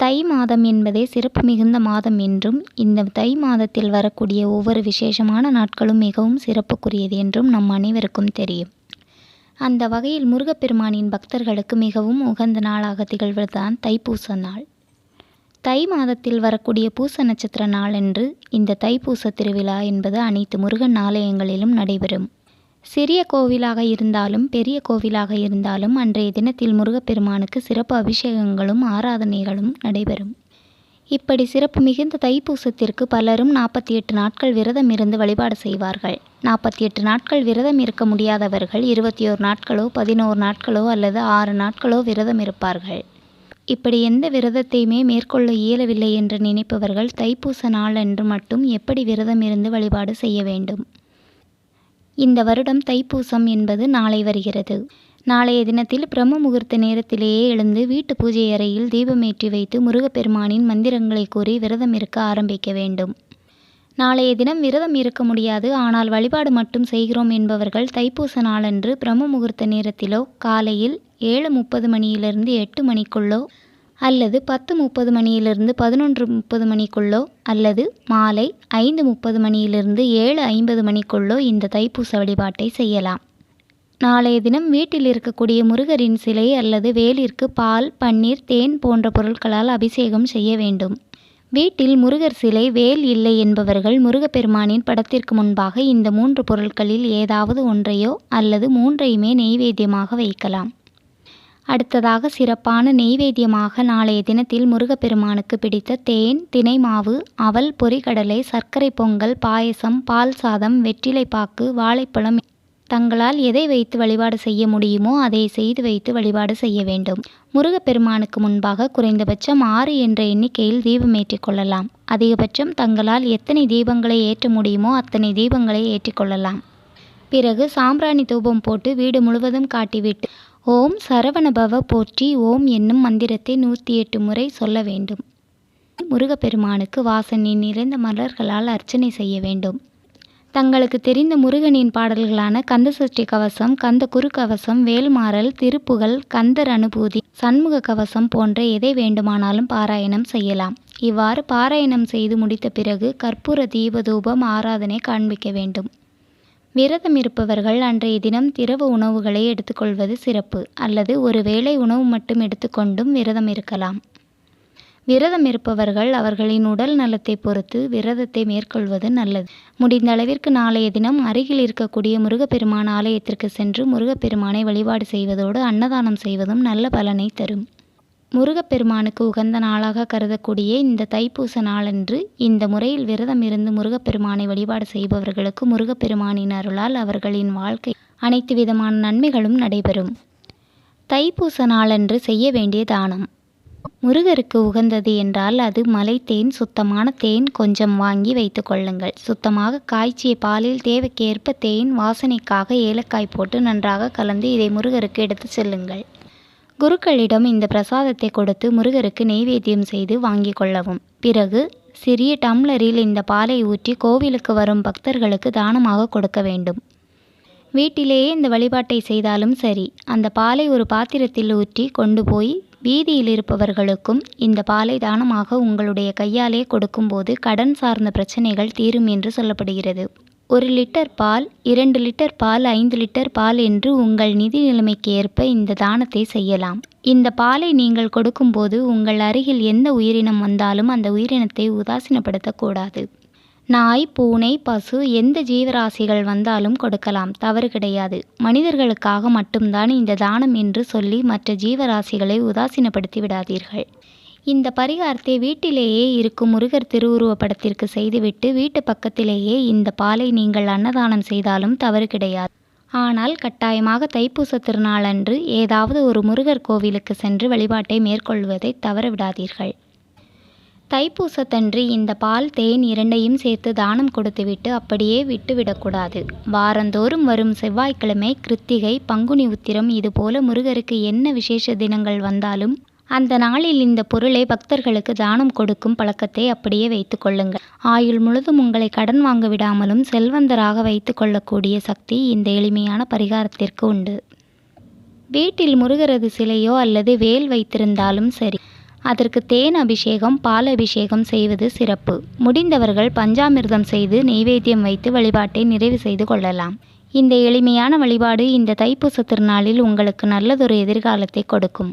தை மாதம் என்பதே சிறப்பு மிகுந்த மாதம் என்றும் இந்த தை மாதத்தில் வரக்கூடிய ஒவ்வொரு விசேஷமான நாட்களும் மிகவும் சிறப்புக்குரியது என்றும் நம் அனைவருக்கும் தெரியும். அந்த வகையில் முருகப்பெருமானின் பக்தர்களுக்கு மிகவும் உகந்த நாளாக திகழ்வதுதான் தைப்பூச நாள். தை மாதத்தில் வரக்கூடிய பூச நட்சத்திர நாளன்று இந்த தைப்பூச திருவிழா என்பது அனைத்து முருகன் ஆலயங்களிலும் நடைபெறும். சிறிய கோவிலாக இருந்தாலும் பெரிய கோவிலாக இருந்தாலும் அன்றைய தினத்தில் முருகப்பெருமானுக்கு சிறப்பு அபிஷேகங்களும் ஆராதனைகளும் நடைபெறும். இப்படி சிறப்பு மிகுந்த தைப்பூசத்திற்கு பலரும் நாற்பத்தி எட்டு நாட்கள் விரதம் இருந்து வழிபாடு செய்வார்கள். நாற்பத்தி எட்டு நாட்கள் விரதம் இருக்க முடியாதவர்கள் இருபத்தி ஓரு நாட்களோ பதினோரு நாட்களோ அல்லது ஆறு நாட்களோ விரதம் இருப்பார்கள். இப்படி எந்த விரதத்தையுமே மேற்கொள்ள இயலவில்லை என்று நினைப்பவர்கள் தைப்பூச நாளன்று மட்டும் எப்படி விரதம் இருந்து வழிபாடு செய்ய வேண்டும்? இந்த வருடம் தைப்பூசம் என்பது நாளை வருகிறது. நாளைய தினத்தில் பிரம்ம முகூர்த்த நேரத்திலேயே எழுந்து வீட்டு பூஜை அறையில் தீபமேற்றி வைத்து முருகப்பெருமானின் மந்திரங்களை கூறி விரதம் இருக்க ஆரம்பிக்க வேண்டும். நாளைய தினம் விரதம் இருக்க முடியாது. ஆனால் வழிபாடு மட்டும் செய்கிறோம் என்பவர்கள் தைப்பூச நாளன்று பிரம்ம முகூர்த்த நேரத்திலோ காலையில் ஏழு முப்பது மணியிலிருந்து எட்டு மணிக்குள்ளோ அல்லது பத்து முப்பது மணியிலிருந்து பதினொன்று முப்பது மணிக்குள்ளோ அல்லது மாலை ஐந்து முப்பது மணியிலிருந்து ஏழு ஐம்பது மணிக்குள்ளோ இந்த தைப்பூச வழிபாட்டை செய்யலாம். நாளைய தினம் வீட்டில் இருக்கக்கூடிய முருகரின் சிலை அல்லது வேலிற்கு பால் பன்னீர் தேன் போன்ற பொருட்களால் அபிஷேகம் செய்ய வேண்டும். வீட்டில் முருகர் சிலை வேல் இல்லை என்பவர்கள் முருகப்பெருமானின் படத்திற்கு முன்பாக இந்த மூன்று பொருட்களில் ஏதாவது ஒன்றையோ அல்லது மூன்றையுமே நெய்வேத்தியமாக வைக்கலாம். அடுத்ததாக சிறப்பான நெய்வேத்தியமாக நாளைய தினத்தில் முருகப்பெருமானுக்கு பிடித்த தேன் தினை மாவு அவல் பொரிகடலை சர்க்கரை பொங்கல் பாயசம் பால் சாதம் வெற்றிலைப்பாக்கு வாழைப்பழம் தங்களால் எதை வைத்து வழிபாடு செய்ய முடியுமோ அதை செய்து வைத்து வழிபாடு செய்ய வேண்டும். முருகப்பெருமானுக்கு முன்பாக குறைந்தபட்சம் ஆறு என்ற எண்ணிக்கையில் தீபம் கொள்ளலாம். அதிகபட்சம் தங்களால் எத்தனை தீபங்களை ஏற்ற முடியுமோ அத்தனை தீபங்களை ஏற்றிக்கொள்ளலாம் பிறகு சாம்பிராணி தூபம் போட்டு வீடு முழுவதும் காட்டிவிட்டு ஓம் சரவணபவ போற்றி ஓம் என்னும் மந்திரத்தை நூற்றி எட்டு முறை சொல்ல வேண்டும். முருகப்பெருமானுக்கு வாசனை நிறைந்த மலர்களால் அர்ச்சனை செய்ய வேண்டும். தங்களுக்கு தெரிந்த முருகனின் பாடல்களான கந்தசஷ்டி கவசம் கந்த குரு கவசம் வேல்மாறல் திருப்புகழ் கந்தர் அனுபூதி சண்முக கவசம் போன்ற எதை வேண்டுமானாலும் பாராயணம் செய்யலாம். இவ்வாறு பாராயணம் செய்து முடித்த பிறகு கற்பூர தீபதூபம் ஆராதனை காண்பிக்க வேண்டும். விரதம் இருப்பவர்கள் அன்றைய தினம் திரவ உணவுகளை எடுத்துக்கொள்வது சிறப்பு அல்லது ஒரு வேளை உணவு மட்டும் எடுத்துக்கொண்டும் விரதம் இருக்கலாம். விரதம் இருப்பவர்கள் அவர்களின் உடல் நலத்தை பொறுத்து விரதத்தை மேற்கொள்வது நல்லது. முடிந்த அளவிற்கு நாளைய தினம் அருகில் இருக்கக்கூடிய முருகப்பெருமான் ஆலயத்திற்கு சென்று முருகப்பெருமானை வழிபாடு செய்வதோடு அன்னதானம் செய்வதும் நல்ல பலனை தரும். முருகப்பெருமானுக்கு உகந்த நாளாக கருதக்கூடிய இந்த தைப்பூச நாளன்று இந்த முறையில் விரதம் இருந்து முருகப்பெருமானை வழிபாடு செய்பவர்களுக்கு முருகப்பெருமானின் அருளால் அவர்களின் வாழ்க்கை அனைத்து விதமான நன்மைகளும் நடைபெறும். தைப்பூச நாளன்று செய்ய வேண்டிய தானம். முருகருக்கு உகந்தது என்றால் அது மலை தேன் சுத்தமான தேன் கொஞ்சம் வாங்கி வைத்து கொள்ளுங்கள். சுத்தமாக காய்ச்சிய பாலில் தேவைக்கேற்ப தேன் வாசனைக்காக ஏலக்காய் போட்டு நன்றாக கலந்து இதை முருகருக்கு எடுத்து செல்லுங்கள். குருக்களிடம் இந்த பிரசாதத்தை கொடுத்து முருகருக்கு நெய்வேத்தியம் செய்து வாங்கி கொள்ளவும். பிறகு சிறிய டம்ளரில் இந்த பாலை ஊற்றி கோவிலுக்கு வரும் பக்தர்களுக்கு தானமாக கொடுக்க வேண்டும். வீட்டிலேயே இந்த வழிபாட்டை செய்தாலும் சரி அந்த பாலை ஒரு பாத்திரத்தில் ஊற்றி கொண்டு போய் வீதியில் இருப்பவர்களுக்கும் இந்த பாலை தானமாக உங்களுடைய கையாலே கொடுக்கும்போது கடன் சார்ந்த பிரச்சனைகள் தீரும் என்று சொல்லப்படுகிறது. ஒரு லிட்டர் பால் இரண்டு லிட்டர் பால் ஐந்து லிட்டர் பால் என்று உங்கள் நிதி நிலைமைக்கு ஏற்ப இந்த தானத்தை செய்யலாம். இந்த பாலை நீங்கள் கொடுக்கும்போது உங்கள் அருகில் எந்த உயிரினம் வந்தாலும் அந்த உயிரினத்தை உதாசீனப்படுத்தக்கூடாது. நாய் பூனை பசு எந்த ஜீவராசிகள் வந்தாலும் கொடுக்கலாம். தவறு கிடையாது. மனிதர்களுக்காக மட்டும்தான் இந்த தானம் என்று சொல்லி மற்ற ஜீவராசிகளை உதாசீனப்படுத்தி விடாதீர்கள். இந்த பரிகாரத்தை வீட்டிலேயே இருக்கும் முருகர் திருவுருவப்படத்திற்கு செய்துவிட்டு வீட்டு பக்கத்திலேயே இந்த பாலை நீங்கள் அன்னதானம் செய்தாலும் தவறு கிடையாது. ஆனால் கட்டாயமாக தைப்பூச திருநாளன்று ஏதாவது ஒரு முருகர் கோவிலுக்கு சென்று வழிபாட்டை மேற்கொள்வதை தவற விடாதீர்கள். தைப்பூசத்தன்று இந்த பால் தேன் இரண்டையும் சேர்த்து தானம் கொடுத்துவிட்டு அப்படியே விட்டுவிடக்கூடாது வாரந்தோறும் வரும் செவ்வாய்க்கிழமை கிருத்திகை பங்குனி உத்திரம் இதுபோல முருகருக்கு என்ன விசேஷ தினங்கள் வந்தாலும் அந்த நாளில் இந்த பொருளை பக்தர்களுக்கு தானம் கொடுக்கும் பழக்கத்தை அப்படியே வைத்துக் கொள்ளுங்கள். ஆயுள் முழுதும் உங்களை கடன் வாங்க விடாமலும் செல்வந்தராக வைத்து கொள்ளக்கூடிய சக்தி இந்த எளிமையான பரிகாரத்திற்கு உண்டு. வீட்டில் முருகரது சிலையோ அல்லது வேல் வைத்திருந்தாலும் சரி அதற்கு தேன் அபிஷேகம் பால் அபிஷேகம் செய்வது சிறப்பு. முடிந்தவர்கள் பஞ்சாமிர்தம் செய்து நெய்வேத்தியம் வைத்து வழிபாட்டை நிறைவு செய்து கொள்ளலாம். இந்த எளிமையான வழிபாடு இந்த தைப்பூச திருநாளில் உங்களுக்கு நல்லதொரு எதிர்காலத்தை கொடுக்கும்.